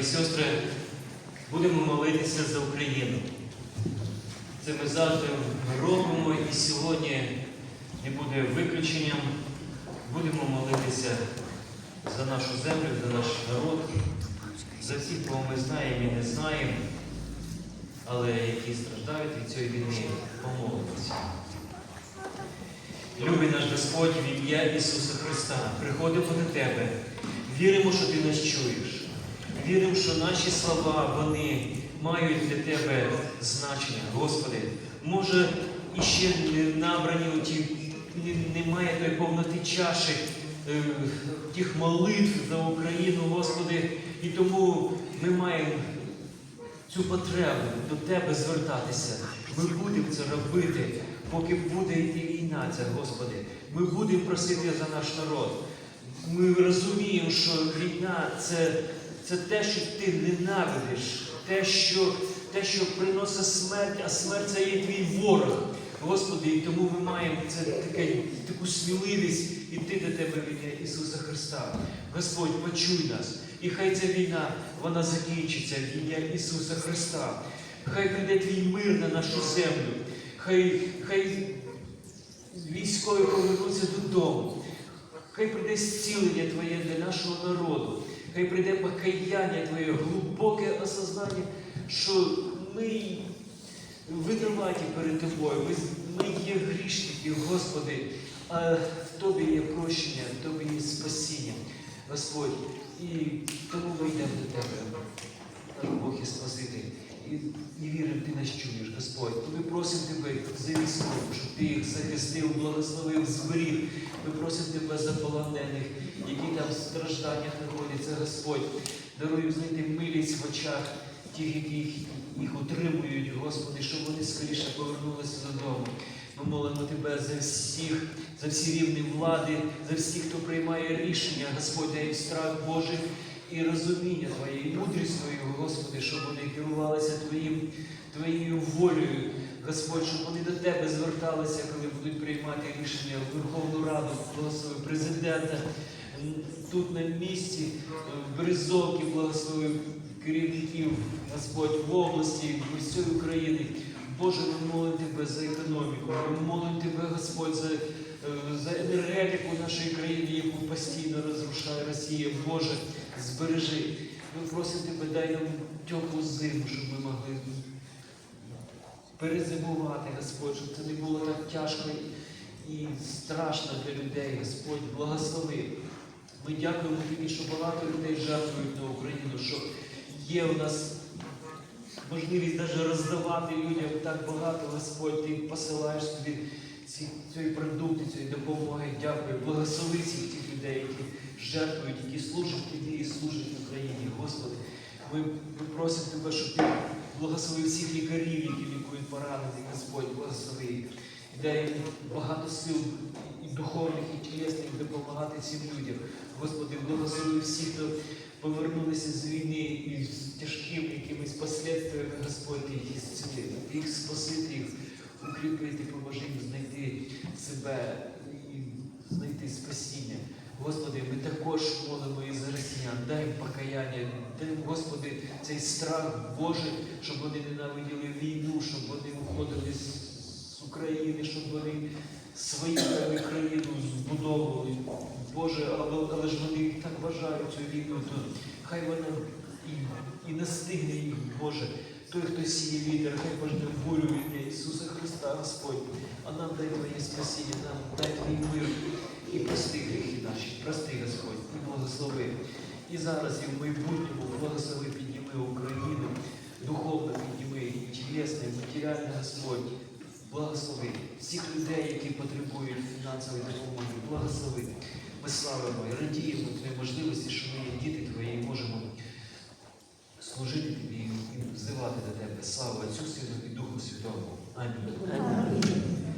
і сестри, будемо молитися за Україну. Це ми завжди робимо і сьогодні не буде виключенням. Будемо молитися за нашу землю, за наш народ, за всіх, кого ми знаємо і не знаємо, але які страждають від цієї війни, помолимося. Любий наш Господь, в ім'я Ісуса Христа, приходимо до Тебе, віримо, що Ти нас чуєш. Віримо, що наші слова, вони мають для Тебе значення, Господи. Може, іще не набрані оті, немає тої повноти чаші е, тих молитв за Україну, Господи, і тому ми маємо цю потребу до Тебе звертатися. Ми будемо це робити, поки буде йти війна ця, Господи. Ми будемо просити за наш народ. Ми розуміємо, що війна це, це те, що ти ненавидиш, те, що, те, що приносить смерть, а смерть це є твій ворог. Господи, і тому ми маємо це таке, таку сміливість іти до Тебе в ім'я Ісуса Христа. Господь, почуй нас. І хай ця війна вона закінчиться в ім'я Ісуса Христа. Хай прийде твій мир на нашу землю. Хай, хай військові повернуться додому. Хай прийде зцілення Твоє для нашого народу. Хай прийде покаяння Твоє, глибоке осознання, що ми винуваті перед Тобою. Ми, є грішники, Господи, а в Тобі є прощення, в Тобі є спасіння, Господь. І тому ми йдемо до Тебе, Бог і Спаситель. І, і віримо, Ти нас чуєш, Господь. Ми просимо Тебе за військових, їх захистив, благословив, зберіг. Ми просимо Тебе за полонених, які там в стражданнях знаходяться, Господь. Даруй знайти милість в очах тих, які їх утримують, Господи, щоб вони скоріше повернулися додому. Ми молимо Тебе за всіх, за всі рівні влади, за всіх, хто приймає рішення, Господь, дай страх Божий і розуміння Твоє, і мудрість Твою, Господи, щоб вони керувалися Твоїм, Твоєю волею, Господь, щоб вони до Тебе зверталися, коли будуть приймати рішення в Верховну Раду, благослови президента, тут на місці, е, в Березовці, благослови керівників, Господь, в області, в всій Україні. Боже, ми молимо Тебе за економіку, ми молимо Тебе, Господь, за, е, за енергетику нашої країни, яку постійно розрушає Росія. Боже, збережи. Ми просимо Тебе, дай нам теплу зиму, щоб ми могли перезимувати, Господь, щоб це не було так тяжко і страшно для людей, Господь, благослови. Ми дякуємо Тобі, що багато людей жертвують на Україну, що є у нас можливість навіть роздавати людям так багато, Господь, ти посилаєш тобі ці, цієї продукти, цієї допомоги. Дякую. Благослови всіх тих людей, які жертвують, які служать тобі і служать Україні. Господи, ми, ми просимо тебе, щоб ти благословив всіх лікарів, які лікують Господь, благослови. І дай багато сил і духовних, і тілесних допомагати цим людям. Господи, благослови всіх, хто повернулися з війни і з тяжкими якимись последствиями, Господь, їх зцілити, їх спасити, їх укріпити, поможи їм знайти себе і знайти спасіння. Господи, ми також молимо і за росіян, дай покаяння, дай Господи, цей страх Божий, щоб вони ненавиділи війну, щоб вони виходили з України, щоб вони свою країну збудовували. Боже, але, але ж вони так вважають цю війну, то хай вона і, і настигне їх, Боже. Той, хто сіє вітер, хай пожне бурю в ім'я Ісуса Христа, Господь. А нам дай Твоє спасіння, нам дай Твій мир і прости гріхи наші, благослови. І зараз, і в майбутньому благослови підніми Україну, духовно підніми, і тілесне, матеріальне, Господь. Благослови всіх людей, які потребують фінансової допомоги. Благослови. Ми славимо і радіємо